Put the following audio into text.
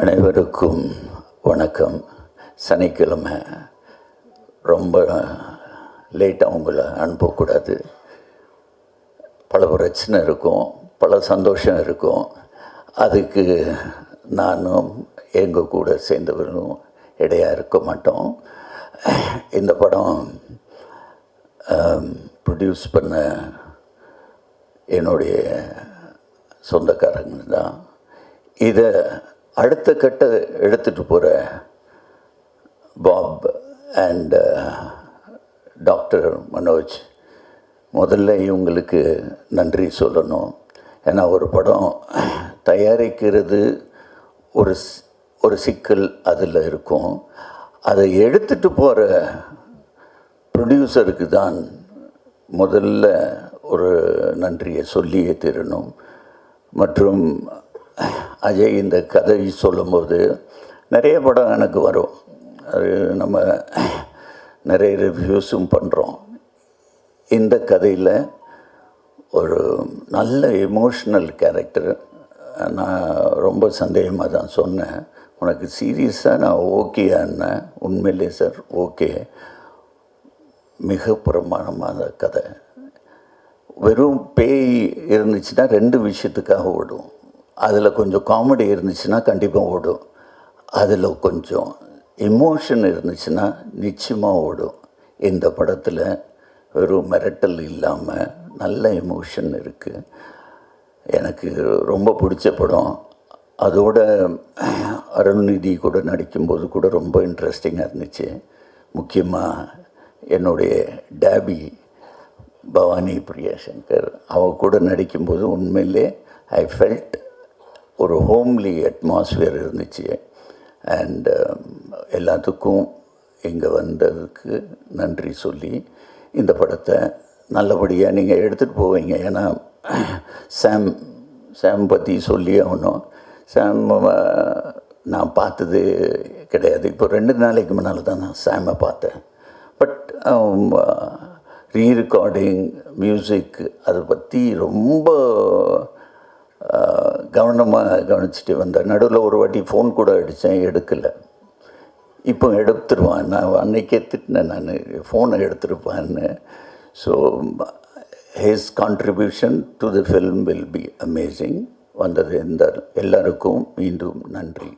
அனைவருக்கும் வணக்கம். சனிக்கிழமை ரொம்ப லேட்டாக உங்களை அனுப்பக்கூடாது. பல பிரச்சனை இருக்கும் பல சந்தோஷம் இருக்கும். அதுக்கு நானும் எங்கள் கூட சேர்ந்தவர்களும் இடையாக இருக்க மாட்டோம். இந்த படம் ப்ரொடியூஸ் பண்ண என்னுடைய சொந்தக்காரங்க தான். இதை அடுத்த கட்ட எடுத்துகிட்டு போகிற Bob and doctor uh, Manoj முதல்ல இவங்களுக்கு நன்றி சொல்லணும். ஏன்னா ஒரு படம் தயாரிக்கிறது ஒரு ஒரு சிக்கல் அதில் இருக்கும். அதை எடுத்துகிட்டு போகிற ப்ரொடியூசருக்கு தான் முதல்ல ஒரு நன்றியை சொல்லியே தீரணும். மற்றும் அஜய் இந்த கதை சொல்லும்போது நிறைய படம் எனக்கு வரும். அது நம்ம நிறைய ரிவ்யூஸும் பண்ணுறோம் இந்த கதையில் ஒரு நல்ல எமோஷ்னல் கேரக்டர் நான் ரொம்ப சந்தேகமாக தான் சொன்னேன். உனக்கு சீரியஸாக நான் ஓகேன்னு உண்மையிலே சார் ஓகே மிக பிரமாணமான கதை. வெறும் பேய் இருந்துச்சுன்னா ரெண்டு விஷயத்துக்காக ஓடும். அதில் கொஞ்சம் காமெடி இருந்துச்சுன்னா கண்டிப்பாக ஓடும். அதில் கொஞ்சம் எமோஷன் இருந்துச்சுன்னா நிச்சயமாக ஓடும். இந்த படத்தில் வெறும் மிரட்டல் இல்லாமல் நல்ல எமோஷன் இருக்குது எனக்கு ரொம்ப பிடிச்ச படம். அதோட அருள்நிதி கூட நடிக்கும்போது கூட ரொம்ப இன்ட்ரெஸ்டிங்காக இருந்துச்சு. முக்கியமாக என்னுடைய டேபி பவானி பிரியா சங்கர் அவ கூட நடிக்கும்போது உண்மையிலே ஐ ஃபெல்ட் ஒரு ஹோம்லி அட்மாஸ்ஃபியர் இருந்துச்சு. அண்டு um, எல்லாத்துக்கும் இங்கே வந்ததுக்கு நன்றி சொல்லி இந்த படத்தை நல்லபடியாக நீங்கள் எடுத்துகிட்டு போவீங்க. ஏன்னா சாம் சாம் பற்றி சொல்லி ஆகணும். சாம் நான் பார்த்தது கிடையாது. இப்போ ரெண்டு நாளைக்கு முன்னால் தான் நான் சாமை பார்த்தேன். பட் ரீ ரெக்கார்டிங் மியூசிக் அதை பற்றி ரொம்ப கவனமாக கவனிச்சுட்டு வந்தேன் நடுவில் ஒரு வாட்டி ஃபோன் கூட அடித்தேன் எடுக்கலை. இப்போ எடுத்துருவான். நான் அன்னைக்கே திட்டினேன் நான் ஃபோனை எடுத்துருப்பான்னு. So his contribution to the film will be amazing வந்தது இந்த எல்லாருக்கும் மீண்டும் நன்றி.